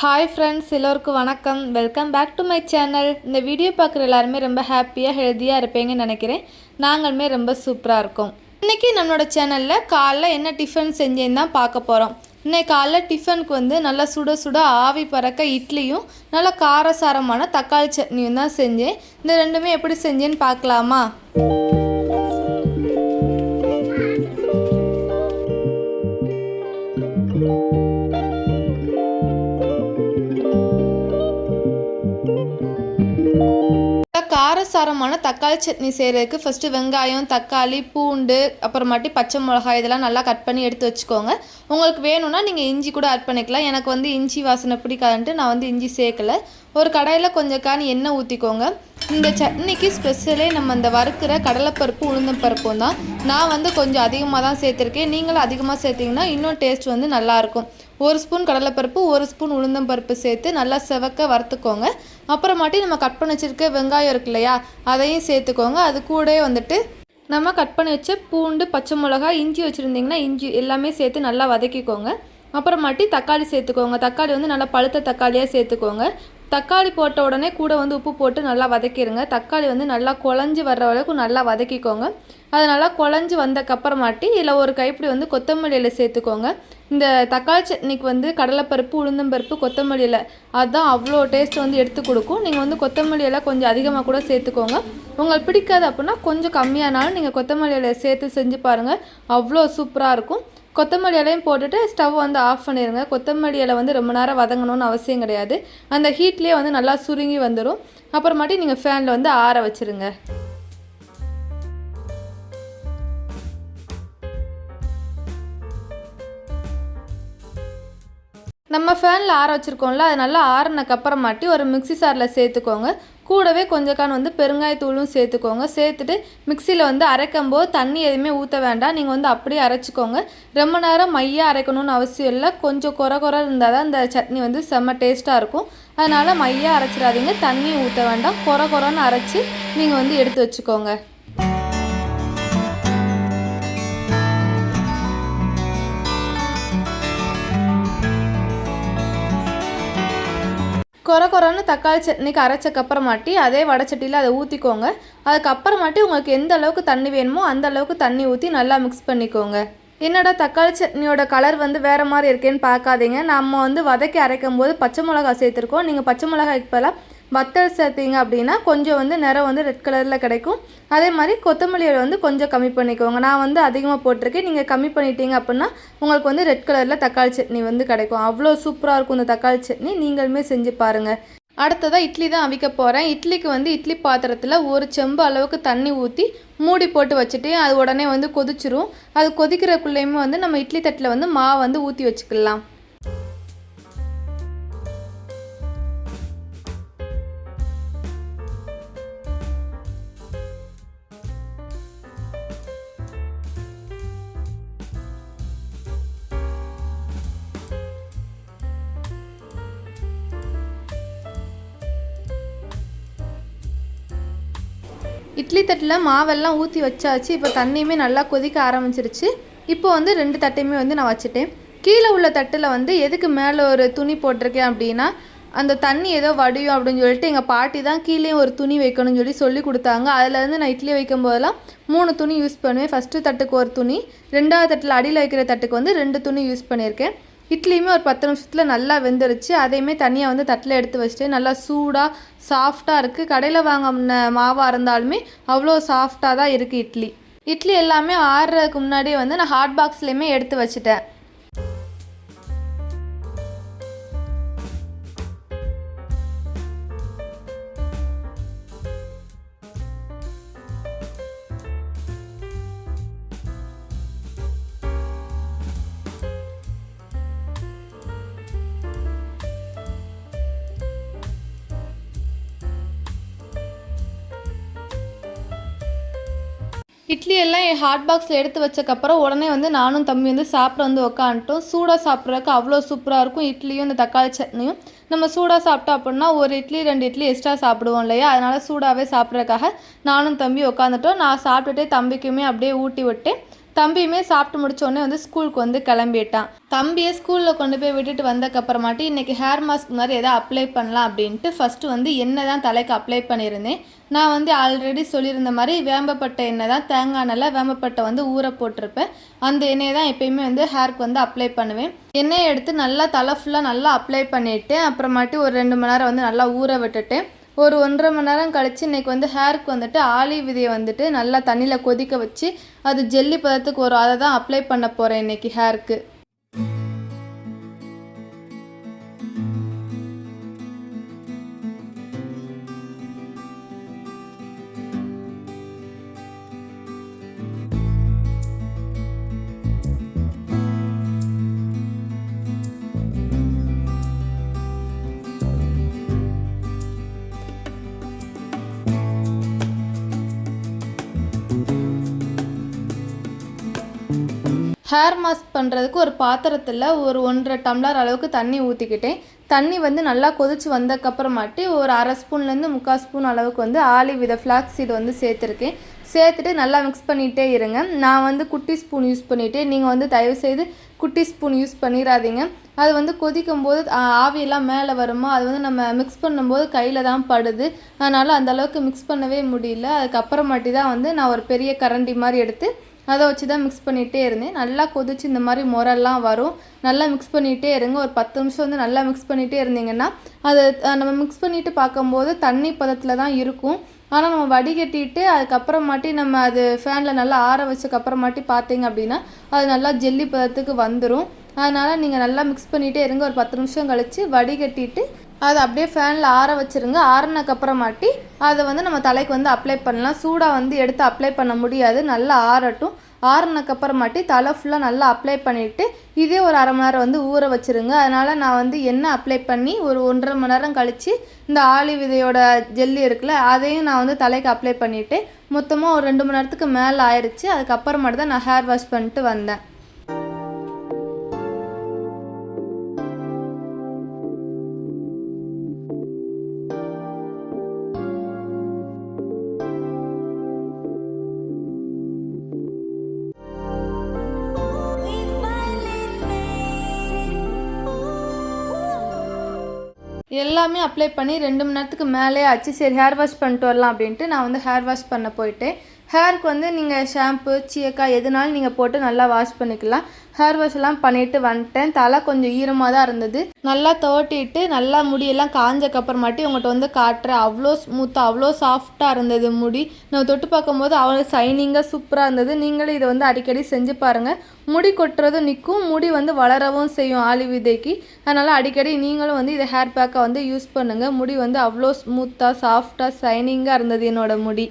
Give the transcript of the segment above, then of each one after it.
Hi friends எல்லோருக்கும் வணக்கம். Welcome back to my channel இந்த வீடியோ பார்க்குற எல்லாருமே ரொம்ப ஹாப்பியாக ஹெல்த்தியாக இருப்பீங்கன்னு நினைக்கிறேன். நாங்களுமே ரொம்ப சூப்பராக இருக்கோம். இன்றைக்கி நம்மளோட சேனலில் காலைல என்ன டிஃபன் செஞ்சேன்னு தான் பார்க்க போகிறோம் இன்றைக்கி காலைல டிஃபனுக்கு வந்து நல்லா சுட சுட ஆவி பறக்க இட்லியும் நல்லா காரசாரமான தக்காளி சட்னியும் தான் செஞ்சேன். இந்த ரெண்டுமே எப்படி செஞ்சேன்னு பார்க்கலாமா? காரமான தக்காளி சட்னி செய்கிறதுக்கு ஃபஸ்ட்டு வெங்காயம் தக்காளி பூண்டு அப்புறமாட்டி பச்சை மிளகாய் இதெல்லாம் நல்லா கட் பண்ணி எடுத்து வச்சுக்கோங்க. உங்களுக்கு வேணும்னா நீங்கள் இஞ்சி கூட ஆட் பண்ணிக்கலாம். எனக்கு வந்து இஞ்சி வாசனை பிடிக்காதுன்ட்டு நான் வந்து இஞ்சி சேர்க்கல. ஒரு கடாயில் கொஞ்சம் காணி எண்ணெய் ஊற்றிக்கோங்க இந்த சட்னிக்கு ஸ்பெஷலே நம்ம இந்த வறுக்கிற கடலைப்பருப்பு உளுந்தம்பருப்பும் தான். நான் வந்து கொஞ்சம் அதிகமாக தான் சேர்த்துருக்கேன். நீங்களும் அதிகமாக சேர்த்திங்கன்னா இன்னும் டேஸ்ட் வந்து நல்லாயிருக்கும் ஒரு ஸ்பூன் கடலைப்பருப்பு ஒரு ஸ்பூன் உளுந்தம்பருப்பு சேர்த்து நல்லா செவக்க வறுத்துக்கோங்க. அப்புறமாட்டி நம்ம கட் பண்ணி வச்சுருக்க வெங்காயம் இருக்கு இல்லையா அதையும் சேர்த்துக்கோங்க. அது கூடவே வந்துட்டு நம்ம கட் பண்ணி வச்ச பூண்டு பச்சை மிளகா இஞ்சி வச்சுருந்தீங்கன்னா இஞ்சி எல்லாமே சேர்த்து நல்லா வதக்கிக்கோங்க. அப்புறமாட்டி தக்காளி சேர்த்துக்கோங்க. தக்காளி வந்து நல்லா பழுத்த தக்காளியாக சேர்த்துக்கோங்க. தக்காளி போட்ட உடனே கூட வந்து உப்பு போட்டு நல்லா வதக்கிடுங்க தக்காளி வந்து நல்லா குழஞ்சி வர்ற அளவுக்கு நல்லா வதக்கிக்கோங்க. அது நல்லா குழஞ்சி வந்தக்கப்புறமாட்டி இதில் ஒரு கைப்பிடி வந்து கொத்தமல்லியில் சேர்த்துக்கோங்க. இந்த தக்காளி சட்னிக்கு வந்து கடலைப்பருப்பு உளுந்தம்பருப்பு கொத்தமல்லியில் அதுதான் அவ்வளோ டேஸ்ட் வந்து எடுத்து கொடுக்கும். நீங்கள் வந்து கொத்தமல்லியெல்லாம் கொஞ்சம் அதிகமாக கூட சேர்த்துக்கோங்க. உங்களுக்கு பிடிக்காது அப்படின்னா கொஞ்சம் கம்மியானாலும் நீங்கள் கொத்தமல்லியில் சேர்த்து செஞ்சு பாருங்கள் அவ்வளோ சூப்பராக இருக்கும். கொத்தமல்லி இலையும் போட்டுட்டு ஸ்டவ் வந்து ஆஃப் பண்ணிடுங்க கொத்தமல்லி இலை வந்து ரொம்ப நேரம் வதங்கணும்னு அவசியம் கிடையாது. அந்த ஹீட்லேயே வந்து நல்லா சுருங்கி வந்துடும் அப்புறமாட்டி நீங்கள் ஃபேனில் வந்து ஆற வச்சுருங்க. நம்ம ஃபேனில் ஆற வச்சுருக்கோம்ல அது நல்லா ஆறுனக்கப்புறமாட்டி ஒரு மிக்ஸி சாரில் சேர்த்துக்கோங்க. கூடவே கொஞ்சக்கான் வந்து பெருங்காயத்தூளும் சேர்த்துக்கோங்க. சேர்த்துட்டு மிக்சியில் வந்து அரைக்கும் போது தண்ணி எதுவுமே ஊற்ற வேண்டாம். நீங்கள் வந்து அப்படியே அரைச்சிக்கோங்க. ரொம்ப நேரம் மையாக அரைக்கணும்னு அவசியம் இல்லை. கொஞ்சம் குறை குறை இருந்தால் தான் இந்த சட்னி வந்து செம்ம டேஸ்ட்டாக இருக்கும். அதனால் மையாக அரைச்சிடாதீங்க. தண்ணியும் ஊற்ற வேண்டாம். குறை குறைன்னு அரைச்சி நீங்கள் வந்து எடுத்து வச்சுக்கோங்க. கொர கொரன்னு தக்காளி சட்னிக்கு அரைச்சக்கப்புறமாட்டி அதே வடச்சட்டியில் அதை ஊற்றிக்கோங்க அதுக்கப்புறமாட்டி உங்களுக்கு எந்த அளவுக்கு தண்ணி வேணுமோ அந்த அளவுக்கு தண்ணி ஊற்றி நல்லா மிக்ஸ் பண்ணிக்கோங்க. என்னடா தக்காளி சட்னியோட கலர் வந்து வேறு மாதிரி இருக்கேன்னு பார்க்காதீங்க. நம்ம வந்து வதக்கி அரைக்கும் போது பச்சை மிளகா சேர்த்துருக்கோம். நீங்கள் பச்சை மிளகாய்க்கு பதிலாக வத்தல் சேர்த்தீங்க அப்படின்னா கொஞ்சம் வந்து நிறம் வந்து ரெட் கலரில் கிடைக்கும். அதே மாதிரி கொத்தமல்லியை வந்து கொஞ்சம் கம்மி பண்ணிக்கோங்க. நான் வந்து அதிகமாக போட்டிருக்கேன். நீங்கள் கம்மி பண்ணிட்டீங்க அப்படின்னா உங்களுக்கு வந்து ரெட் கலரில் தக்காளி சட்னி வந்து கிடைக்கும். அவ்வளோ சூப்பராக இருக்கும் இந்த தக்காளி சட்னி. நீங்களுமே செஞ்சு பாருங்கள் அடுத்ததாக இட்லி தான் அவிக்க போகிறேன் இட்லிக்கு வந்து இட்லி பாத்திரத்தில் ஒரு செம்பு அளவுக்கு தண்ணி ஊற்றி மூடி போட்டு வச்சுட்டு அது உடனே வந்து கொதிச்சிரும். அது கொதிக்கிறக்குள்ளேயுமே வந்து நம்ம இட்லி தட்டில் வந்து மாவு வந்து ஊற்றி வச்சுக்கலாம். இட்லி தட்டில் மாவெல்லாம் ஊற்றி வச்சாச்சு. இப்போ தண்ணியுமே நல்லா கொதிக்க ஆரம்பிச்சிருச்சு. இப்போ வந்து ரெண்டு தட்டையுமே வந்து நான் வச்சுட்டேன். கீழே உள்ள தட்டில் வந்து எதுக்கு மேலே ஒரு துணி போட்டிருக்கேன் அப்படின்னா அந்த தண்ணி ஏதோ வடியும் அப்படின்னு சொல்லிட்டு எங்கள் பாட்டி தான் கீழே ஒரு துணி வைக்கணும்னு சொல்லி சொல்லி கொடுத்தாங்க. அதுலேருந்து நான் இட்லி வைக்கும் போதெல்லாம் மூணு துணி யூஸ் பண்ணுவேன். ஃபஸ்ட்டு தட்டுக்கு ஒரு துணி ரெண்டாவது தட்டில் அடியில் வைக்கிற தட்டுக்கு வந்து ரெண்டு துணி யூஸ் பண்ணியிருக்கேன். இட்லியுமே ஒரு பத்து நிமிஷத்தில் நல்லா வெந்துருச்சு. அதையுமே தனியாக வந்து தட்டில் எடுத்து வச்சுட்டு நல்லா சூடாக சாஃப்டாக இருக்குது கடையில் வாங்கின மாவாக இருந்தாலுமே அவ்வளோ சாஃப்டாக தான் இருக்குது இட்லி. இட்லி எல்லாமே ஆறுறதுக்கு முன்னாடியே வந்து நான் ஹாட் பாக்ஸ்லேயுமே எடுத்து வச்சுட்டேன். இட்லி எல்லாம் என் ஹாட் பாக்ஸில் எடுத்து வச்சக்கப்புறம் உடனே வந்து நானும் தம்பி வந்து சாப்பிட வந்து உக்காந்துட்டோம். சூடாக சாப்பிட்றதுக்கு அவ்வளோ சூப்பராக இருக்கும். இட்லியும் இந்த தக்காளி சட்னியும். நம்ம சூடாக சாப்பிட்டோம் அப்படின்னா ஒரு இட்லி ரெண்டு இட்லி எக்ஸ்ட்ரா சாப்பிடுவோம் இல்லையா? அதனால் சூடாகவே சாப்பிட்றதுக்காக நானும் தம்பி உட்காந்துட்டோம் நான் சாப்பிட்டுட்டே தம்பிக்குமே அப்படியே ஊட்டி விட்டேன். தம்பியுமே சாப்பிட்டு முடிச்சோடனே வந்து ஸ்கூலுக்கு வந்து கிளம்பிட்டான். தம்பியை ஸ்கூலில் கொண்டு போய் விட்டுட்டு வந்தக்கப்புறமாட்டி இன்றைக்கி ஹேர் மாஸ்க் மாதிரி எதாவது அப்ளை பண்ணலாம் அப்படின்ட்டு ஃபஸ்ட்டு வந்து எண்ணெய் தான் தலைக்கு அப்ளை பண்ணியிருந்தேன். நான் வந்து ஆல்ரெடி சொல்லியிருந்த மாதிரி வேம்பப்பட்ட எண்ணெய் தான் தேங்காய் நல்லா வேம்பப்பட்டை வந்து ஊற போட்டிருப்பேன். அந்த எண்ணெயை தான் எப்பயுமே வந்து ஹேருக்கு வந்து அப்ளை பண்ணுவேன். எண்ணெயை எடுத்து நல்லா தலை ஃபுல்லாக நல்லா அப்ளை பண்ணிவிட்டு அப்புறமாட்டி ஒரு ரெண்டு மணி நேரம் வந்து நல்லா ஊற விட்டுட்டு ஒரு ஒன்றரை மணி நேரம் கழித்து இன்றைக்கி வந்து ஹேருக்கு வந்துட்டு ஆலி விதையை வந்துட்டு நல்லா தண்ணியில் கொதிக்க வச்சு அது ஜெல்லி பதத்துக்கு வரும். அதை தான் அப்ளை பண்ண போகிறேன் இன்றைக்கி ஹேருக்கு ஹேர் மாஸ்க் பண்ணுறதுக்கு ஒரு பாத்திரத்தில் ஒரு ஒன்றரை டம்ளர் அளவுக்கு தண்ணி ஊற்றிக்கிட்டேன் தண்ணி வந்து நல்லா கொதிச்சு வந்தக்கப்புறமாட்டி ஒரு அரை ஸ்பூன்லேருந்து முக்கால் ஸ்பூன் அளவுக்கு வந்து ஆலி வித ஃப்ளாக்ஸ் சீடு வந்து சேர்த்துருக்கேன். சேர்த்துட்டு நல்லா மிக்ஸ் பண்ணிகிட்டே இருங்க. நான் வந்து குட்டி ஸ்பூன் யூஸ் பண்ணிவிட்டு நீங்கள் வந்து தயவுசெய்து குட்டி ஸ்பூன் யூஸ் பண்ணிடாதீங்க அது வந்து கொதிக்கும் போது ஆவியெல்லாம் மேலே வருமா அது வந்து நம்ம மிக்ஸ் பண்ணும்போது கையில் தான் படுது. அதனால் அந்த அளவுக்கு மிக்ஸ் பண்ணவே முடியல. அதுக்கப்புறமாட்டி தான் வந்து நான் ஒரு பெரிய கரண்டி மாதிரி எடுத்து அதை வச்சு தான் மிக்ஸ் பண்ணிகிட்டே இருந்தேன். நல்லா கொதிச்சு இந்த மாதிரி முரெல்லாம் வரும். நல்லா மிக்ஸ் பண்ணிகிட்டே இருங்க. ஒரு பத்து நிமிஷம் வந்து நல்லா மிக்ஸ் பண்ணிகிட்டே இருந்தீங்கன்னா அது நம்ம மிக்ஸ் பண்ணிவிட்டு பார்க்கும்போது தண்ணி பதத்தில் தான் இருக்கும். ஆனால் நம்ம வடிகட்டிட்டு அதுக்கப்புறமாட்டி நம்ம அது ஃபேனில் நல்லா ஆற வச்சக்கப்புறமாட்டி பார்த்தீங்க அப்படின்னா அது நல்லா ஜெல்லி பதத்துக்கு வந்துடும் அதனால் நீங்கள் நல்லா மிக்ஸ் பண்ணிகிட்டே இருங்க. ஒரு பத்து நிமிஷம் கழித்து வடிகட்டிட்டு அதை அப்படியே ஃபேனில் ஆற வச்சுருங்க. ஆறுனக்கப்புறமாட்டி அதை வந்து நம்ம தலைக்கு வந்து அப்ளை பண்ணலாம். சூடாக வந்து எடுத்து அப்ளை பண்ண முடியாது. நல்லா ஆறட்டும். ஆறுனக்கப்புறமாட்டி தலை ஃபுல்லாக நல்லா அப்ளை பண்ணிவிட்டு இதே ஒரு அரை மணி நேரம் வந்து ஊற வச்சுருங்க. அதனால் நான் வந்து எண்ணெய் அப்ளை பண்ணி ஒரு ஒன்றரை மணி நேரம் கழித்து இந்த ஆளி விதையோட ஜெல்லி இருக்குல்ல அதையும் நான் வந்து தலைக்கு அப்ளை பண்ணிவிட்டு மொத்தமாக ஒரு ரெண்டு மணி நேரத்துக்கு மேலே ஆயிடுச்சு அதுக்கப்புறமாட்டு தான் நான் ஹேர் வாஷ் பண்ணிட்டு வந்தேன். எல்லாமே அப்ளை பண்ணி ரெண்டு மணி நேரத்துக்கு மேலே ஆச்சு. சரி ஹேர் வாஷ் பண்ணிட்டு வரலாம் அப்படின்ட்டு நான் வந்து ஹேர் வாஷ் பண்ண போயிட்டேன். ஹேருக்கு வந்து நீங்கள் ஷாம்பு சீயக்காய் எதுனாலும் நீங்கள் போட்டு நல்லா வாஷ் பண்ணிக்கலாம். ஹேர் வாஷ் எல்லாம் பண்ணிட்டு வந்துட்டேன். தலை கொஞ்சம் ஈரமாக தான் இருந்தது. நல்லா தோட்டிட்டு நல்லா முடியெல்லாம் காஞ்சக்கப்புறமாட்டி உங்கள்கிட்ட வந்து காட்டுறேன். அவ்வளோ ஸ்மூத்தாக அவ்வளோ சாஃப்டாக இருந்தது முடி. நான் தொட்டு பார்க்கும்போது அவ்வளோ சைனிங்காக சூப்பராக இருந்தது. நீங்களும் இதை வந்து அடிக்கடி செஞ்சு பாருங்கள் முடி கொட்டுறதும் நிற்கும். முடி வந்து வளரவும் செய்யும் ஆலி விதைக்கு. அதனால் அடிக்கடி நீங்களும் வந்து இதை ஹேர் பேக்கை வந்து யூஸ் பண்ணுங்கள் முடி வந்து அவ்வளோ ஸ்மூத்தாக சாஃப்டாக சைனிங்காக இருந்தது என்னோடய முடி.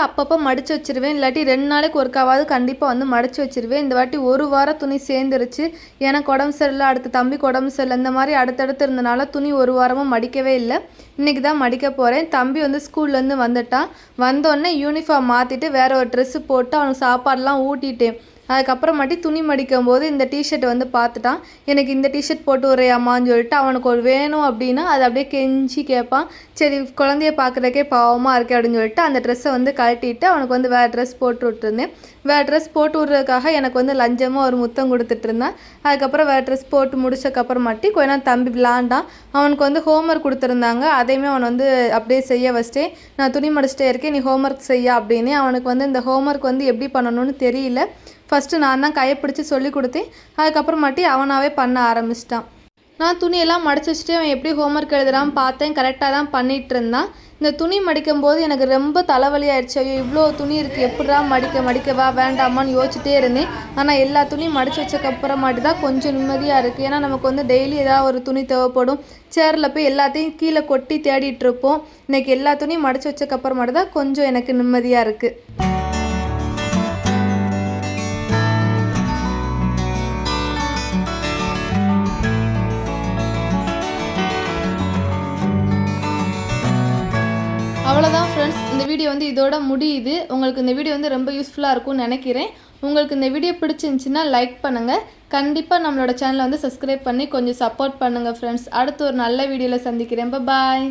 வந்து அப்பப்போ மடித்து வச்சுருவேன். இல்லாட்டி ரெண்டு நாளைக்கு ஒருக்காவது கண்டிப்பாக வந்து மடித்து வச்சிருவேன். இந்த வாட்டி ஒரு வாரம் துணி சேர்ந்துருச்சு. எனக்கு உடம்பு சரியில்லை அடுத்து தம்பிக்கு உடம்பு சரியில்லை இந்த மாதிரி அடுத்தடுத்து இருந்தனால துணி ஒரு வாரமும் மடிக்கவே இல்லை. இன்றைக்கி தான் மடிக்க போகிறேன் தம்பி வந்து ஸ்கூல்லேருந்து வந்துட்டான். வந்தோடனே யூனிஃபார்ம் மாற்றிட்டு வேற ஒரு ட்ரெஸ்ஸு போட்டு அவனுக்கு சாப்பாடெலாம் ஊட்டிட்டேன். அதுக்கப்புறமாட்டி துணி மடிக்கும் போது இந்த டிஷர்ட் வந்து பார்த்துட்டான். எனக்கு இந்த டிஷர்ட் போட்டு உரையாமான்னு சொல்லிட்டு அவனுக்கு ஒரு வேணும் அப்படின்னா அதை அப்படியே கெஞ்சி கேட்பான். சரி குழந்தைய பார்க்குறதுக்கே பாவமாக இருக்கே அப்படின்னு சொல்லிட்டு அந்த ட்ரெஸ்ஸை வந்து கழட்டிட்டு அவனுக்கு வந்து வேறு ட்ரெஸ் போட்டு விட்டுருந்தேன். வேறு ட்ரெஸ் போட்டு விட்றதுக்காக எனக்கு வந்து லஞ்சமாக ஒரு முத்தம் கொடுத்துட்டு இருந்தேன். அதுக்கப்புறம் வேறு ட்ரெஸ் போட்டு முடிச்சக்கப்புறமாட்டி கொஞ்ச நேரம் தம்பி விளாண்டான். அவனுக்கு வந்து ஹோம்ஒர்க் கொடுத்துருந்தாங்க. அதையுமே அவன் வந்து அப்படியே செய்ய வச்சிட்டேன். நான் துணி மடிச்சிட்டே இருக்கேன். நீ ஹோம்ஒர்க் செய்ய அப்படின்னு. அவனுக்கு வந்து இந்த ஹோம்ஒர்க் வந்து எப்படி பண்ணணும்னு தெரியல. ஃபஸ்ட்டு நான் தான் கையை பிடிச்சி சொல்லி கொடுத்தேன். அதுக்கப்புறமாட்டி அவனாவே பண்ண ஆரம்பிச்சிட்டான். நான் துணியெல்லாம் மடிச்சு வச்சுட்டு அவன் எப்படி ஹோம்ஒர்க் எழுதுறான்னு பார்த்தேன். கரெக்டாக தான் பண்ணிகிட்டு இருந்தான். இந்த துணி மடிக்கும் போது எனக்கு ரொம்ப தலைவலி ஆயிடுச்சு. ஐயோ இவ்வளோ துணி இருக்குது எப்படா மடிக்க மடிக்கவா வேண்டாமான்னு யோசிச்சுட்டே இருந்தேன். ஆனால் எல்லா துணியும் மடித்து வச்சக்கப்புறமாட்டி தான் கொஞ்சம் நிம்மதியாக இருக்குது ஏன்னா நமக்கு வந்து டெய்லி ஏதாவது ஒரு துணி தேவைப்படும். சேரில் போய் எல்லாத்தையும் கீழே கொட்டி தேடிட்டு இருப்போம். இன்னைக்கு எல்லா துணியும் மடித்து வச்சக்கப்புறமாட்டி தான் கொஞ்சம் எனக்கு நிம்மதியாக இருக்குது அவ்வளோதான் ஃப்ரெண்ட்ஸ் இந்த வீடியோ வந்து இதோட முடியுது. உங்களுக்கு இந்த வீடியோ வந்து ரொம்ப யூஸ்ஃபுல்லாக இருக்கும்னு நினைக்கிறேன். உங்களுக்கு இந்த வீடியோ பிடிச்சிருந்துச்சின்னா லைக் பண்ணுங்கள் கண்டிப்பாக நம்மளோட சேனலை வந்து சப்ஸ்கிரைப் பண்ணி கொஞ்சம் சப்போர்ட் பண்ணுங்கள் ஃப்ரெண்ட்ஸ் அடுத்து ஒரு நல்ல வீடியோவில் சந்திக்கிறேன். பாய்